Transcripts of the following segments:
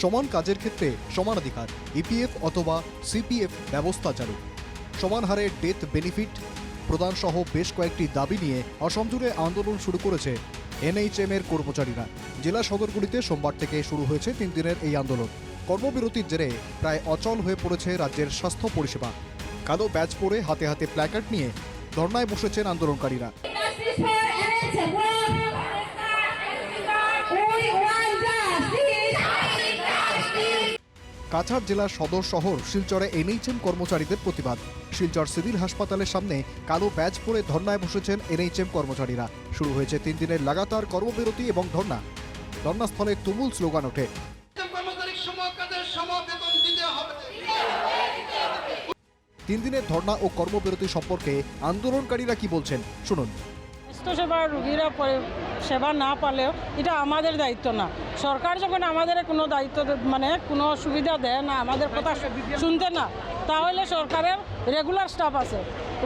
সমান কাজের ক্ষেত্রে সমান অধিকার ইপিএফ অথবা সিপিএফ ব্যবস্থা চালু। সমান হারে ডেথ বেনিফিট প্রদান সহ বেশ কয়েকটি দাবি নিয়ে অসম জুড়ে আন্দোলন শুরু করেছে এনএইচএম এর কর্মচারীরা। জেলা সদরগুলিতে সোমবার থেকে শুরু হয়েছে তিন দিনের এই আন্দোলন। কর্মবিরতির জেরে প্রায় অচল হয়ে পড়েছে রাজ্যের স্বাস্থ্য পরিষেবা। কালো ব্যাচ পরে হাতে হাতে প্ল্যাকার্ড নিয়ে ধর্নায় বসেছেন আন্দোলনকারীরা। কাছাড় জেলার সদর শহর শিলচরে এনএইচএম কর্মচারীদের প্রতিবাদ। শিলচর সিভিল হাসপাতালের সামনে কালো ব্যাজ পরে ধর্নায় বসেছেন এনএইচএম কর্মচারীরা। শুরু হয়েছে তিন দিনের লাগাতার কর্মবিরতি এবং ধর্না। ধর্নাস্থলে তুমুল স্লোগান ওঠে। তিন দিনের ধর্না ও কর্মবিরতি সম্পর্কে আন্দোলনকারীরা কি বলছেন? শুনুন। স্বাস্থ্যসেবা রুগীরা সেবা না পালেও এটা আমাদের দায়িত্ব না। সরকার যখন আমাদের কোনো দায়িত্ব মানে কোনো সুবিধা দেয় না আমাদের কথা শুনতে না তাহলে সরকারের রেগুলার স্টাফ আছে।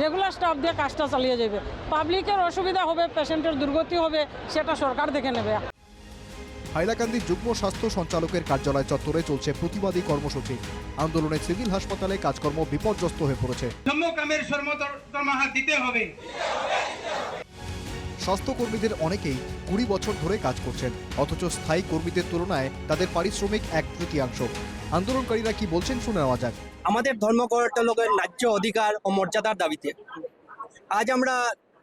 রেগুলার স্টাফ দিয়ে কাজটা চালিয়ে যাবে। পাবলিকের অসুবিধা হবে পেশেন্টের দুর্গতি হবে সেটা সরকার দেখে নেবে। হাইলাকান্দি যুগ্ম স্বাস্থ্য সঞ্চালকের কার্যালয় চত্বরে চলছে প্রতিবাদী কর্মসূচি। আন্দোলনে সিভিল হাসপাতালে কাজকর্ম বিপর্যস্ত হয়ে পড়েছে। দিতে হবে। স্বাস্থ্যকর্মীদের অনেকেই কুড়ি বছর ধরে কাজ করছেন, অথচ স্থায়ী কর্মীদের তুলনায় তাদের পারিশ্রমিক এক তৃতীয়াংশ। আন্দোলনকারীরা কি বলছেন শুনে নেওয়া যাক। আমাদের ধর্মঘট লোকের ন্যায্য অধিকার ও মর্যাদার দাবিতে। আজ আমরা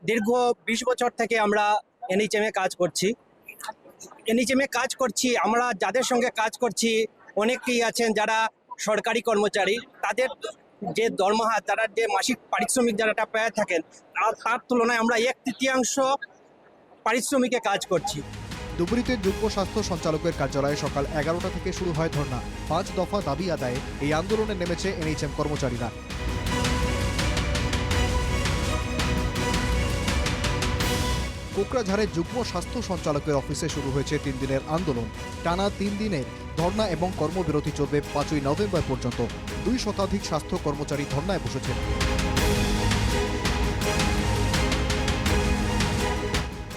দীর্ঘ বিশ বছর থেকে আমরা এনএইচএম কাজ করছি। এনএইচএম কাজ করছি, আমরা যাদের সঙ্গে কাজ করছি, অনেকেই আছেন যারা সরকারি কর্মচারী, তাদের যে দরমাহা, তারা যে মাসিক পারিশ্রমিক যারা পেয়ে থাকেন, তার তুলনায় আমরা এক তৃতীয়াংশ পারিশ্রমিকে কাজ করছি। ধুবড়িতে যুগ্ম স্বাস্থ্য সঞ্চালকের কার্যালয়ে সকাল এগারোটা থেকে শুরু হয় ধর্না পাঁচ দফা দাবি আদায়ে এই আন্দোলনে নেমেছে এনএইচএম কর্মচারীরা। কোকরাঝাড়ে যুগ্ম স্বাস্থ্য সঞ্চালকের অফিসে শুরু হয়েছে তিন দিনের আন্দোলন। টানা তিন দিনের ধর্না এবং কর্মবিরতি চলবে পাঁচই নভেম্বর পর্যন্ত। দুই শতাধিক স্বাস্থ্য কর্মচারী ধর্নায় বসেছেন।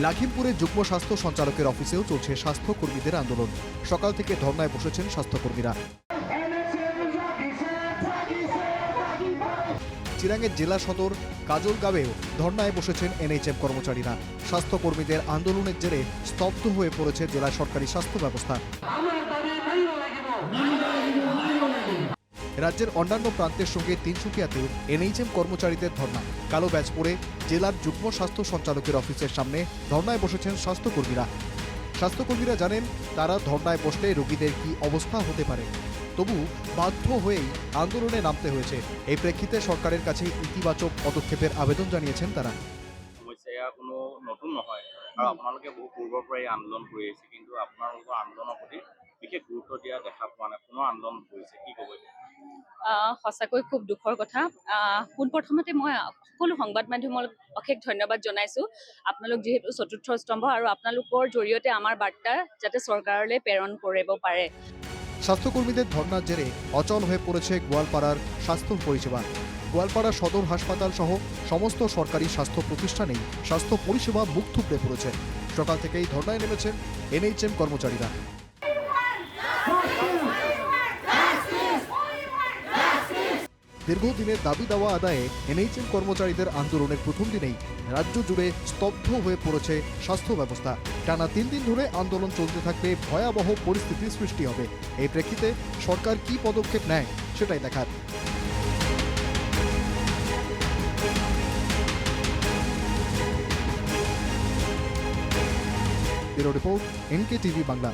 লাখিমপুরে যুগ্ম স্বাস্থ্য সঞ্চালকের অফিসেও চলছে স্বাস্থ্য কর্মীদের আন্দোলন। সকাল থেকে ধর্নায় বসেছেন স্বাস্থ্যকর্মীরা। চিরাঙের জেলা সদর কাজলগাঁওয়েও ধর্নায় বসেছেন এনএইচএম কর্মচারীরা। স্বাস্থ্যকর্মীদের আন্দোলনের জেরে স্তব্ধ হয়ে পড়েছে জেলা সরকারি স্বাস্থ্য ব্যবস্থা। রাজ্যের অন্যান্য প্রান্তের সঙ্গে তিনসুকিয়াতেও এনএইচএম কর্মচারীদের ধর্না কালো ব্যাচ পরে জেলার যুগ্ম স্বাস্থ্য সঞ্চালকের অফিসের সামনে ধর্নায় বসেছেন স্বাস্থ্যকর্মীরা। স্বাস্থ্যকর্মীরা জানেন, তারা ধর্নায় বসলে রোগীদের কি অবস্থা হতে পারে। তবু বাধ্য হয়েই আন্দোলনে নামতে হয়েছে। এই প্রেক্ষিতে সরকারের কাছে ইতিবাচক পদক্ষেপের আবেদন জানিয়েছেন তারা। কোনো নতুন নহয়। আৰু আপোনালোকে বহু পূৰ্বৰ আন্দোলন আহিছে, কিন্তু আপোনালোকৰ আন্দোলনৰ প্ৰতি বিশেষ গুৰুত্ব দিয়া দেখা পোৱা নাই। পুনৰ আন্দোলন কৰিছে কি ক'ব সঁচাকৈ খুব দুখৰ কথা। পোনপ্ৰথমতে মই সকলো সংবাদ মাধ্যমক অশেষ ধন্যবাদ জনাইছোঁ। আপোনালোক যিহেতু চতুৰ্থ স্তম্ভ আৰু আপোনালোকৰ জৰিয়তে আমাৰ বাৰ্তা যাতে চৰকাৰলৈ প্ৰেৰণ কৰিব পাৰে। স্বাস্থ্যকর্মীদের ধর্নার জেরে অচল হয়ে পড়েছে গোয়ালপাড়ার স্বাস্থ্য পরিষেবা। গোয়ালপাড়া সদর হাসপাতাল সহ সমস্ত সরকারি স্বাস্থ্য প্রতিষ্ঠানেই স্বাস্থ্য পরিষেবা মুখ থুবড়ে পড়েছে। সকাল থেকেই ধর্নায় নেমেছেন এনএইচএম কর্মচারীরা। দীর্ঘদিনের দাবি দেওয়া আদায়ে এনএইচএম কর্মচারীদের আন্দোলনের প্রথম দিনেই রাজ্য জুড়ে স্তব্ধ হয়ে পড়েছে স্বাস্থ্য ব্যবস্থা। টানা তিন দিন ধরে আন্দোলন চলতে থাকলে ভয়াবহ পরিস্থিতির সৃষ্টি হবে। এই প্রেক্ষিতে সরকার কি পদক্ষেপ নেয় সেটাই দেখার। Report NK TV Bangla.